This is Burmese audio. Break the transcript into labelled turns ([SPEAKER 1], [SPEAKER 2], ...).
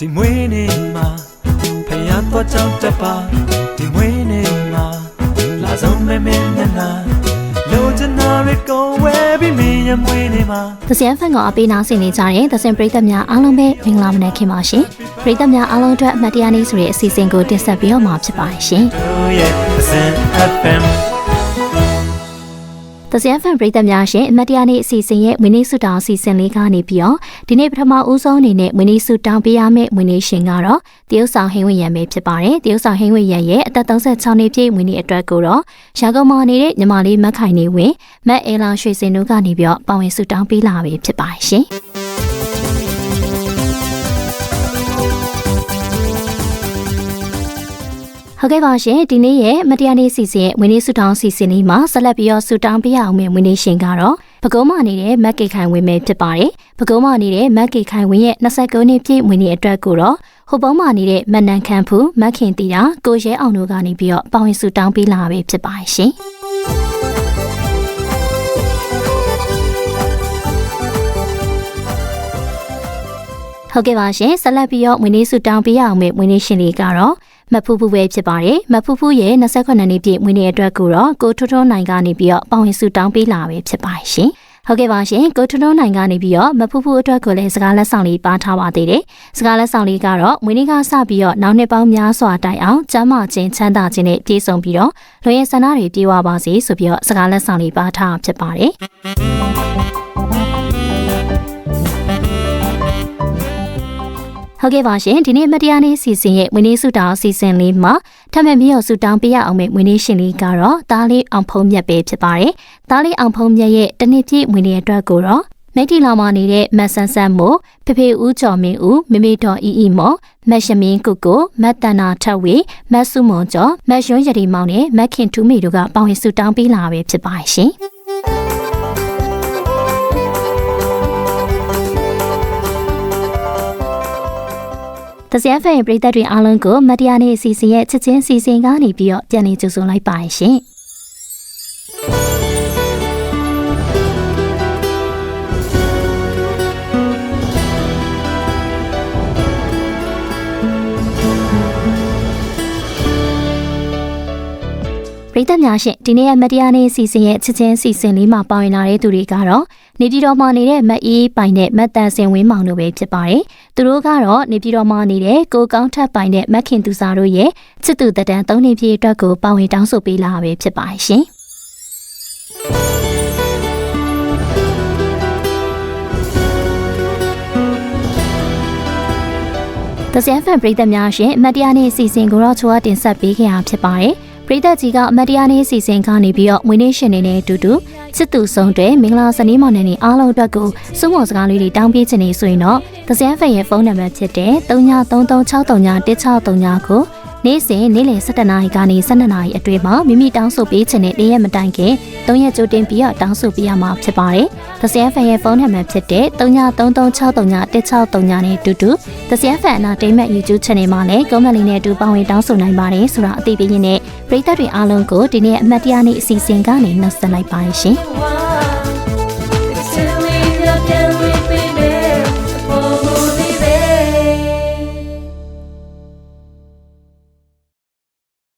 [SPEAKER 1] ဒီမွေးနေ့မှာဖယားတော့ကြောက်တပါဒီမွေးနေ့မှာလာဆုံးမဲမဲနဲ့နာလိုချင်တာတွေကုန်ဝဲပြီးမင်းရဲ့မွေးနေ့မှာ
[SPEAKER 2] သစင်ဖန်ကအပေးနာဆင်နေကြတဲ့သစင်ပရိသတ်များအားလုံးပဲမင်္ဂလာမနက်ခင်ပါရှင်ပရိသတ်များအားလုံးအတွက်အမတ်တရားနေ့ဆိုတဲ့အစီအစဉ်ကိုတင်ဆက်ပေးတော့မှာဖြစ်ပါတယ်ရှင်
[SPEAKER 1] တို့ရဲ့အစင် FM
[SPEAKER 2] သစရန်ဖန်ပရိသတ်များရှင်အမတ်တရားနေ့အစီအစဉ်ရဲ့ဝင်းနေစုတောင်အစီအစဉ်လေးကနေပြီးတော့ဒီနေ့ပထမဦးဆုံးအနေနဲ့ဝင်းနေစုတောင်ပေးရမယ့်ဝင်းနေရှင်ကတော့တရုတ်ဆောင်ဟင်းဝင်ရံပဲဖြစ်ပါတယ်တရုတ်ဆောင်ဟင်းဝင်ရံရဲ့အသက်36နှစ်ပြည့်ဝင်းနေအတွက်ကိုတော့ရာကုန်မာနေတဲ့ညီမလေးမက်ခိုင်နေဝင်မက်အေလာရွှေစင်တို့ကနေပြီးတော့ပါဝင်စုတောင်ပေးလာပြီဖြစ်ပါတယ်ရှင် ဟုတ်ကဲ့ပါရှင်ဒီနေ့ရဲ့မတရားနေ့စီစဉ်ရဲ့ဝင်းနေစုတောင်းစီစဉ်လေးမှာဆက်လက်ပြီးတော့စုတောင်းပေးရအောင်မယ့်ဝင်းနေရှင်ကတော့ပကုံးမနေတဲ့မက်ကေခိုင်ဝင်းပဲဖြစ်ပါတယ်ပကုံးမနေတဲ့မက်ကေခိုင်ဝင်းရဲ့29နှစ်ပြည့်ဝင်းနေအတွက်ကိုတော့ဟိုပုံးမနေတဲ့မနန်ခန့်ဖူမက်ခင်တီတာကိုရဲအောင်တို့ကနေပြီးတော့ပါဝင်စုတောင်းပေးလာပြီဖြစ်ပါတယ်ရှင်ဟုတ်ကဲ့ပါရှင်ဆက်လက်ပြီးတော့ဝင်းနေစုတောင်းပေးရအောင်မယ့်ဝင်းနေရှင်လေးကတော့ မဖူးဖူးပဲဖြစ်ပါတယ်မဖူးဖူးရဲ့28နှစ်ပြည့်ဝင်းနေအတွက်ကိုတော့ကိုထွန်းထွန်းနိုင်ကနေပြီးတော့ပါဝင်စုတောင်းပေးလာပဲဖြစ်ပါတယ်ရှင်ဟုတ်ကဲ့ပါရှင်ကိုထွန်းထွန်းနိုင်ကနေပြီးတော့မဖူးဖူးအတွက်ကိုလည်းစကားလက်ဆောင်လေးပါထားပါသေးတယ်စကားလက်ဆောင်လေးကတော့ဝင်းနေကစပြီးတော့နောက်နှစ်ပေါင်းများစွာတိုင်အောင်ကျမ်းမာခြင်းချမ်းသာခြင်းနဲ့ပြည့်စုံပြီးတော့လူရဲ့ဆန္ဒတွေပြေဝပါစေဆိုပြီးတော့စကားလက်ဆောင်လေးပါထားဖြစ်ပါတယ် ဟုတ်ကဲ့ပါရှင်ဒီနေ့မတရားနေ့စီစဉ်ရဲ့ဝင်းနေစုတောင်းစီစဉ်လေးမှာထပ်မံပြီးတော့စုတောင်းပေးရအောင်မယ့်ဝင်းနေရှင်လေးကတော့တားလေးအောင်ဖုံးမြတ်ပဲဖြစ်ပါတယ်။တားလေးအောင်ဖုံးမြတ်ရဲ့တနစ်ပြည့်ဝင်းနေအတွက်ကိုတော့မိတ်တီလောင်မာနေတဲ့မတ်ဆန်းဆန်းမို့ဖေဖေဦးကျော်မင်းဦးမေမေတော်အီအီမော်မတ်ရှမင်းကုကိုမတ်တန်နာထက်ဝေမတ်စုမွန်ကျော်မတ်ရွှန်းရတီမောင်နဲ့မတ်ခင်ထူးမီတို့ကပေါဝင်စုတောင်းပေးလာပဲဖြစ်ပါရှင်။ တစရဖန်ပရိသတ်တွေအားလုံးကိုမတရားနေ့အစီအစဉ်ရဲ့ချက်ချင်းစီစဉ်ကနေပြီးတော့ပြန်လည်ကြိုဆိုလိုက်ပါရရှင်။ပရိသတ်များရှင်ဒီနေ့ရဲ့မတရားနေ့အစီအစဉ်ရဲ့ချက်ချင်းစီစဉ်လေးမှာပါဝင်လာတဲ့သူတွေကတော့ နေပြည်တော်မှာနေတဲ့မအေးပိုင်နဲ့မတ်တန်စင်ဝင်းမောင်တို့ပဲဖြစ်ပါတယ်။သူတို့ကတော့နေပြည်တော်မှာနေတဲ့ကိုကောင်းထပ်ပိုင်နဲ့မက်ခင်သူစာတို့ရဲ့ချစ်သူတတန်၃နှစ်ပြည့်အတွက်ကိုပါဝင်တောင်းဆိုပေးလာပဲဖြစ်ပါတယ်ရှင်။တစန်ဖန်ပရိသတ်များရှင်အမတ်တရားနေ့အစီအစဉ်ကိုတော့ချိုးအတင်ဆက်ပေးခဲ့ရဖြစ်ပါတယ်။ ပရိသတ်ကြီးကအမတ်တရားနေ့အစီအစဉ်ကနေပြီးတော့ဝင်းနေရှင်နေနဲ့အတူတူချစ်သူဆုံးတဲ့မင်္ဂလာစနေမောင်နဲ့အားလုံးအတွက်ကိုစုံမော်စကားလေးတွေတောင်းပေးခြင်းနေဆိုရင်တော့တစန်ဖန်ရဲ့ဖုန်းနံပါတ်ဖြစ်တဲ့39336339ကို နေ့စဉ်နေ့လယ်7:00နာရီကနေ12:00နာရီအတွင်းမှာမိမိတောင်းဆိုပေးခြင်းနဲ့နေ့ရက်မတိုင်ခင်3ရက်ကြိုတင်ပြီးတော့တောင်းဆိုပေးရမှာဖြစ်ပါတယ်။သစရန်ဖန်ရဲ့ဖုန်းနံပါတ်ဖြစ်တဲ့39336339နဲ့အတူတူသစရန်ဖန်အနာတိတ်မဲ့ YouTube Channel မှာလည်း comment လေးနဲ့အတူပါဝင်တောင်းဆိုနိုင်ပါတယ်ဆိုတာအသိပေးရင်းနဲ့ပရိသတ်တွေအားလုံးကိုဒီနေ့အမှတ်တရနေ့အစီအစဉ်ကနေနှုတ်ဆက်လိုက်ပါရှင်။